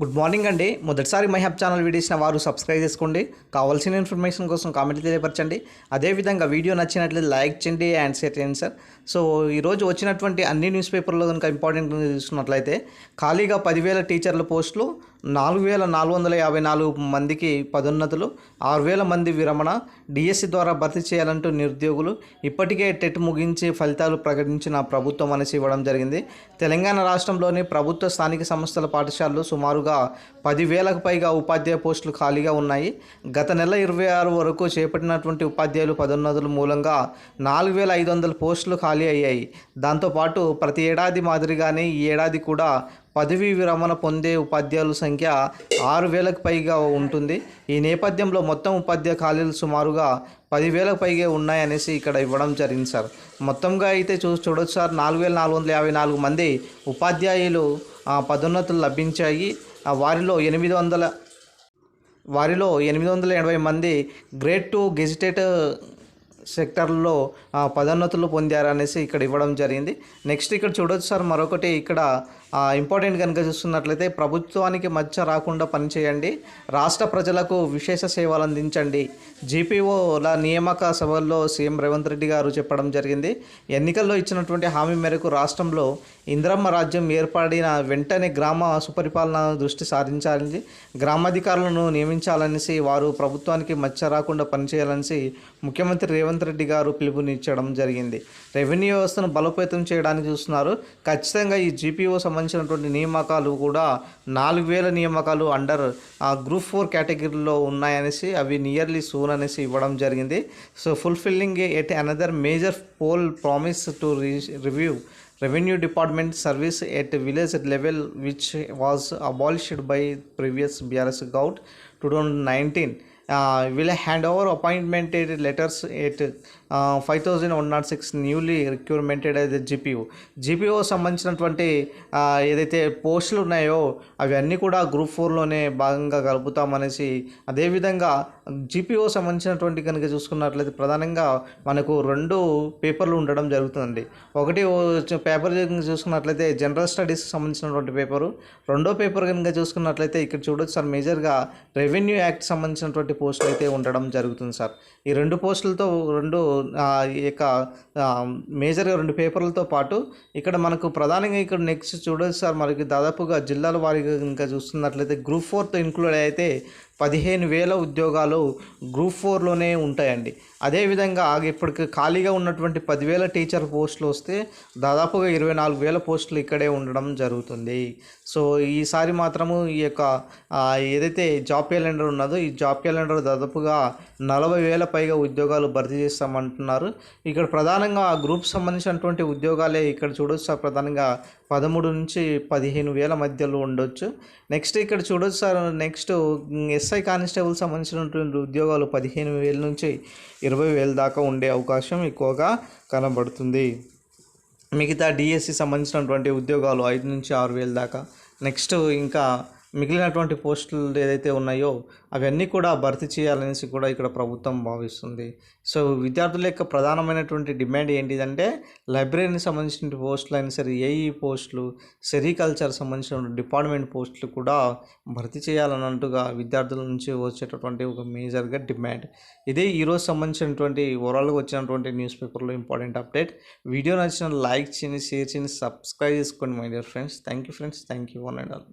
Good morning అండి. మొదటిసారి my hub channel వీడియోసిన వారు సబ్స్క్రైబ్ చేసుకోండి. కావాల్సిన ఇన్ఫర్మేషన్ కోసం కామెంట్ తెలియపరచండి. అదేవిధంగా వీడియో నచ్చినట్లయితే లైక్ చేయండి అండ్ షేర్ చేయండి సార్. సో ఈరోజు వచ్చినటువంటి అన్ని న్యూస్ పేపర్లో కనుక ఇంపార్టెంట్ చూసుకున్నట్లయితే ఖాళీగా పదివేల టీచర్ల పోస్టులు నాలుగు వేల నాలుగు వందల యాభై నాలుగు మందికి పదోన్నతులు ఆరు వేల మంది విరమణ డిఎస్సి ద్వారా భర్తీ చేయాలంటూ నిరుద్యోగులు ఇప్పటికే టెట్ ముగించి ఫలితాలు ప్రకటించిన ప్రభుత్వం అనేసి ఇవ్వడం జరిగింది. తెలంగాణ రాష్ట్రంలోని ప్రభుత్వ స్థానిక సంస్థల పాఠశాలలు సుమారుగా పదివేలకు పైగా ఉపాధ్యాయ పోస్టులు ఖాళీగా ఉన్నాయి. గత నెల ఇరవై ఆరు వరకు చేపట్టినటువంటి ఉపాధ్యాయులు పదోన్నతుల మూలంగా నాలుగు వేల ఐదు వందల పోస్టులు ఖాళీ అయ్యాయి. దాంతోపాటు ప్రతి ఏడాది మాదిరిగానే ఈ ఏడాది కూడా పదవీ విరమణ పొందే ఉపాధ్యాయుల సంఖ్య ఆరు వేలకు పైగా ఉంటుంది. ఈ నేపథ్యంలో మొత్తం ఉపాధ్యాయ ఖాళీలు సుమారుగా పదివేలకు పైగా ఉన్నాయనేసి ఇక్కడ ఇవ్వడం జరిగింది సార్. మొత్తంగా అయితే చూ చూడొచ్చు సార్ నాలుగు వేల నాలుగు వందల యాభై నాలుగు మంది ఉపాధ్యాయులు పదోన్నతులు లభించాయి. వారిలో ఎనిమిది వందల వారిలో ఎనిమిది వందల ఎనభై మంది గ్రేడ్ టూ గెజిటేట్ సెక్టర్లో పదోన్నతులు పొందారనేసి ఇక్కడ ఇవ్వడం జరిగింది. నెక్స్ట్ ఇక్కడ చూడొచ్చు సార్ మరొకటి ఇక్కడ ఇంపార్టెంట్ కనుక చూస్తున్నట్లయితే ప్రభుత్వానికి మధ్య రాకుండా పనిచేయండి. రాష్ట్ర ప్రజలకు విశేష సేవలు అందించండి. జీపీఓల నియామక సభల్లో సీఎం రేవంత్ రెడ్డి గారు చెప్పడం జరిగింది. ఎన్నికల్లో ఇచ్చినటువంటి హామీ మేరకు రాష్ట్రంలో ఇంద్రమ్మ రాజ్యం ఏర్పడిన వెంటనే గ్రామ సుపరిపాలన దృష్టి సారించాలని గ్రామాధికారులను నియమించాలనేసి వారు ప్రభుత్వానికి మధ్య రాకుండా పనిచేయాలనేసి ముఖ్యమంత్రి రేవంత్ రెడ్డి గారు పిలుపునిచ్చడం జరిగింది. రెవెన్యూ వ్యవస్థను బలోపేతం చేయడానికి చూస్తున్నారు. ఖచ్చితంగా ఈ జీపీఓ సంబంధించినటువంటి నియామకాలు కూడా నాలుగు వేల నియామకాలు అండర్ గ్రూప్ ఫోర్ కేటగిరీలో ఉన్నాయనేసి అవి నియర్లీ సూన్ అనేసి ఇవ్వడం జరిగింది. So fulfilling at another major poll promise to review revenue department service at village level which was abolished by previous BRS govt two thousand nineteen will hand over appointment letters at five thousand one not six newly recruited అయితే GPO GPO సంబంధించినటువంటి ఏదైతే పోస్టులు ఉన్నాయో అవన్నీ కూడా group ఫోర్లోనే భాగంగా కలుపుతామనేసి అదేవిధంగా GPO సంబంధించినటువంటి కనుక చూసుకున్నట్లయితే ప్రధానంగా మనకు రెండు పేపర్లు ఉండడం జరుగుతుంది ఒకటి పేపర్ చూసుకున్నట్లయితే జనరల్ స్టడీస్కి సంబంధించినటువంటి పేపరు రెండో పేపర్ కనుక చూసుకున్నట్లయితే ఇక్కడ చూడొచ్చు సార్ మేజర్గా రెవెన్యూ యాక్ట్ సంబంధించినటువంటి పోస్టులు అయితే ఉండడం జరుగుతుంది సార్. ఈ రెండు పోస్టులతో రెండు ఈ యొక్క మేజర్గా రెండు పేపర్లతో పాటు ఇక్కడ మనకు ప్రధానంగా ఇక్కడ నెక్స్ట్ చూడొచ్చు సార్ మనకి దాదాపుగా జిల్లాల వారీగా ఇంకా చూస్తున్నట్లయితే గ్రూప్ ఫోర్తో ఇంక్లూడ్ అయితే పదిహేను వేల ఉద్యోగాలు గ్రూప్ ఫోర్లోనే ఉంటాయండి. అదేవిధంగా ఇప్పటికి ఖాళీగా ఉన్నటువంటి పదివేల టీచర్ పోస్టులు వస్తే దాదాపుగా ఇరవై నాలుగు వేల పోస్టులు ఇక్కడే ఉండడం జరుగుతుంది. సో ఈసారి మాత్రము ఈ యొక్క ఏదైతే జాబ్ క్యాలెండర్ ఉన్నదో ఈ జాబ్ క్యాలెండర్ దాదాపుగా నలభై వేల పైగా ఉద్యోగాలు భర్తీ చేస్తామంటున్నారు. ఇక్కడ ప్రధానంగా ఆ గ్రూప్ సంబంధించినటువంటి ఉద్యోగాలే ఇక్కడ చూడొచ్చు. సార్ ప్రధానంగా పదమూడు నుంచి పదిహేను వేల మధ్యలో ఉండొచ్చు. నెక్స్ట్ ఇక్కడ చూడొచ్చు సార్ నెక్స్ట్ ఎస్ఐ కానిస్టేబుల్ సంబంధించినటువంటి ఉద్యోగాలు పదిహేను వేల నుంచి ఇరవై వేల దాకా ఉండే అవకాశం ఎక్కువగా కనబడుతుంది. మిగతా డిఎస్సి సంబంధించినటువంటి ఉద్యోగాలు ఐదు నుంచి ఆరు వేల దాకా. నెక్స్ట్ ఇంకా మిగిలినటువంటి పోస్టులు ఏదైతే ఉన్నాయో అవన్నీ కూడా భర్తీ చేయాలనేసి కూడా ఇక్కడ ప్రభుత్వం భావిస్తుంది. సో విద్యార్థుల యొక్క ప్రధానమైనటువంటి డిమాండ్ ఏంటిదంటే లైబ్రరీకి సంబంధించిన పోస్టులు అయినా సరే ఏఈ పోస్టులు సెరికల్చర్ సంబంధించిన డిపార్ట్మెంట్ పోస్టులు కూడా భర్తీ చేయాలన్నట్టుగా విద్యార్థుల నుంచి వచ్చేటటువంటి ఒక మేజర్గా డిమాండ్. ఇదే ఈరోజు సంబంధించినటువంటి ఓవరాల్గా వచ్చినటువంటి న్యూస్ పేపర్లో ఇంపార్టెంట్ అప్డేట్. వీడియో నచ్చిన లైక్ చేయండి షేర్ చేయండి సబ్స్క్రైబ్ చేసుకోండి my dear friends. Thank you friends. Thank you one and all.